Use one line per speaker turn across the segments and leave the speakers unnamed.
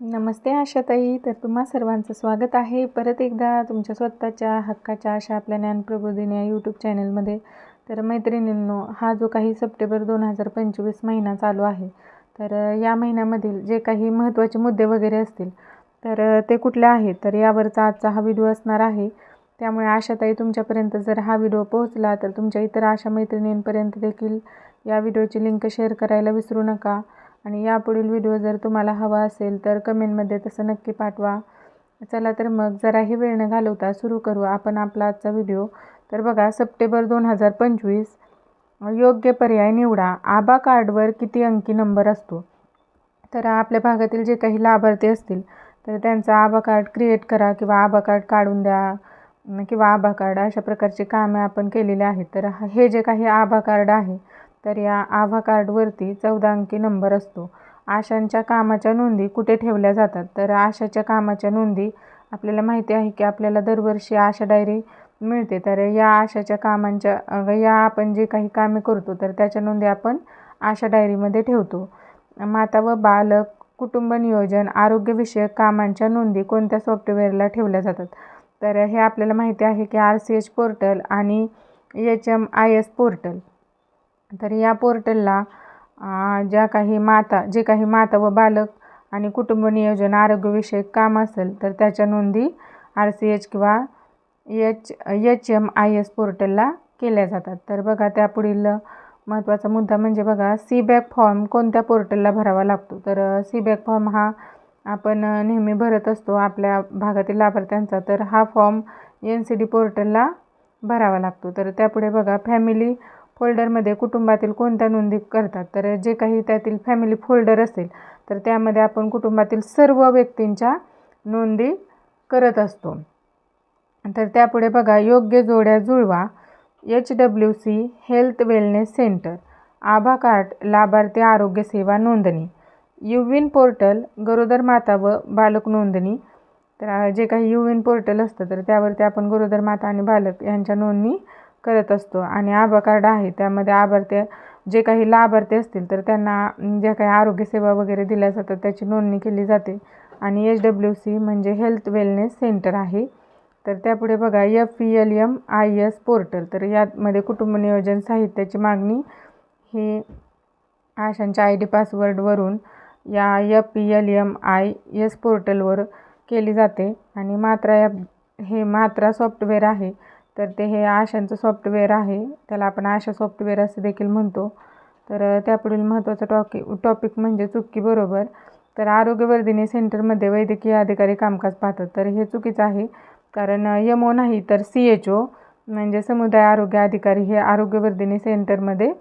नमस्ते आशाताई. तर तुम्हा सर्वांचं स्वागत आहे. परत एकदा तुमच्या स्वतःच्या हक्काच्या आशा आपल्या ज्ञानप्रबोधिनी या यूट्यूब चॅनलमध्ये तर मैत्रिणींनो हा जो काही सप्टेंबर दोन हजार पंचवीस महिना चालू आहे तर या महिन्यामधील जे काही महत्त्वाचे मुद्दे वगैरे असतील तर ते कुठले आहेत? तर यावरचा आजचा हा व्हिडिओ असणार आहे. त्यामुळे आशाताई तुमच्यापर्यंत जर हा व्हिडिओ पोहोचला तर तुमच्या इतर आशा मैत्रिणींपर्यंत देखील या व्हिडिओची लिंक शेअर करायला विसरू नका. आणि यापुढील व्हिडिओ जर तुम्हाला हवा असेल तर कमेंटमध्ये तसं नक्की पाठवा. चला तर मग जराही वेळ न घालवता सुरू करू आपण आपला आजचा व्हिडिओ तर बघा सप्टेंबर दोन हजार पंचवीस. योग्य पर्याय निवडा. आबा कार्डवर किती अंकी नंबर असतो? तर आपल्या भागातील जे काही लाभार्थी असतील तर त्यांचा आभा कार्ड क्रिएट करा किंवा आभा कार्ड काढून द्या किंवा आभा कार्ड अशा प्रकारची कामे आपण केलेली आहेत. तर हे जे काही आभा कार्ड आहे तर या आभा कार्डवरती चौदा अंकी नंबर असतो. आशांच्या कामाच्या नोंदी कुठे ठेवल्या जातात? तर आशाच्या कामाच्या नोंदी आपल्याला माहिती आहे की आपल्याला दरवर्षी आशा डायरी मिळते. तर या आशाच्या कामांच्या या आपण जे काही कामे करतो तर त्याच्या नोंदी आपण आशा डायरीमध्ये ठेवतो. माता व बालक कुटुंब नियोजन आरोग्यविषयक कामांच्या नोंदी कोणत्या सॉफ्टवेअरला ठेवल्या जातात? तर हे आपल्याला माहिती आहे की आर सी एच पोर्टल आणि H M I S portal. तर या पोर्टलला ज्या काही माता जे काही माता व बालक आणि कुटुंब नियोजन आरोग्यविषयक काम असेल तर त्याच्या नोंदी आर सी एच किंवा H H M I S पोर्टलला केल्या जातात. तर बघा त्यापुढील महत्त्वाचा मुद्दा म्हणजे बघा सी बॅक फॉर्म कोणत्या पोर्टलला भरावा लागतो? तर सी बॅक फॉर्म हा आपण नेहमी भरत असतो आपल्या भागातील लाभार्थ्यांचा तर हा फॉर्म एन सी डी पोर्टलला भरावा लागतो. तर त्यापुढे बघा फॅमिली फोल्डरमध्ये कुटुंबातील कोणत्या नोंदी करतात तर जे काही त्यातील फॅमिली फोल्डर असेल तर त्यामध्ये आपण कुटुंबातील सर्व व्यक्तींच्या नोंदी करत असतो. तर त्यापुढे बघा योग्य जोड्या जुळवा. H W C health wellness centre Abha card लाभार्थी आरोग्य सेवा नोंदणी. युविन पोर्टल गरोदर माता व बालक नोंदणी. तर जे काही युविन पोर्टल असतं तर त्यावरती आपण गरोदर माता आणि बालक यांच्या नोंदणी करत असतो आणि आभा कार्ड आहे त्यामध्ये आभार्थी जे काही लाभार्थी असतील तर त्यांना ज्या काही आरोग्यसेवा वगैरे दिल्या जातात त्याची नोंदणी केली जाते. आणि एच डब्ल्यू सी म्हणजे हेल्थ वेलनेस सेंटर आहे. तर त्यापुढे बघा F E L M I S portal. तर यामध्ये कुटुंब नियोजन साहित्याची मागणी ही आशांच्या आय डी पासवर्डवरून या F E L M I S पोर्टलवर केली जाते. आणि मात्रा ॲप हे मात्रा सॉफ्टवेअर आहे. तर ते हे आशांचं सॉफ्टवेअर आहे. त्याला आपण आशा सॉफ्टवेअर असं देखील म्हणतो. तर त्यापुढील महत्त्वाचं टॉकी टॉपिक म्हणजे चुकी बरोबर. तर आरोग्यवर्धिनी सेंटरमध्ये वैद्यकीय अधिकारी कामकाज पाहतात. तर हे चुकीचं आहे. कारण यम ओ नाही तर सी एच ओ म्हणजे समुदाय आरोग्य अधिकारी हे आरोग्यवर्धिनी सेंटरमध्ये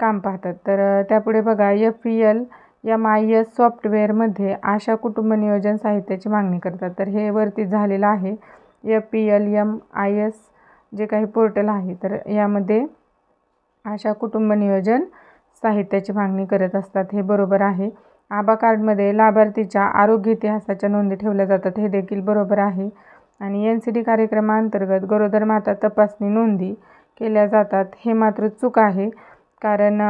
काम पाहतात. तर त्यापुढे बघा F E L M I S सॉफ्टवेअरमध्ये आशा कुटुंब नियोजन साहित्याची मागणी करतात. तर हे वरती झालेलं आहे. F P L M I S जे काही पोर्टल आहे तर यामध्ये अशा कुटुंब नियोजन साहित्याची मागणी करत असतात. हे बरोबर आहे. आबा कार्डमध्ये लाभार्थीच्या आरोग्य इतिहासाच्या नोंदी ठेवल्या जातात. हे देखील बरोबर आहे. आणि एन सी डी कार्यक्रमाअंतर्गत गरोदर माता तपासणी नोंदी केल्या जातात. हे मात्र चूक आहे कारण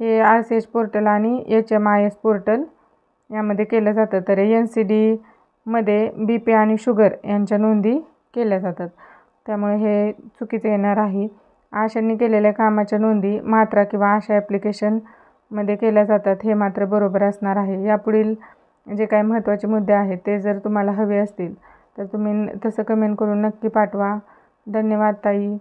हे आर सी एच पोर्टल आणि H M I S portal यामध्ये केलं जातं. तर एन सी डीमध्ये बी पी आणि शुगर यांच्या नोंदी केल्या जातात. त्यामुळे हे चुकीचं येणार आहे. आशांनी केलेल्या कामाच्या नोंदी मात्रा किंवा आशा ॲप्लिकेशनमध्ये केल्या जातात हे मात्र बरोबर असणार आहे. यापुढील जे काही महत्त्वाचे मुद्दे आहेत ते जर तुम्हाला हवे असतील तर तुम्ही तसं कमेंट करून नक्की पाठवा. धन्यवाद ताई.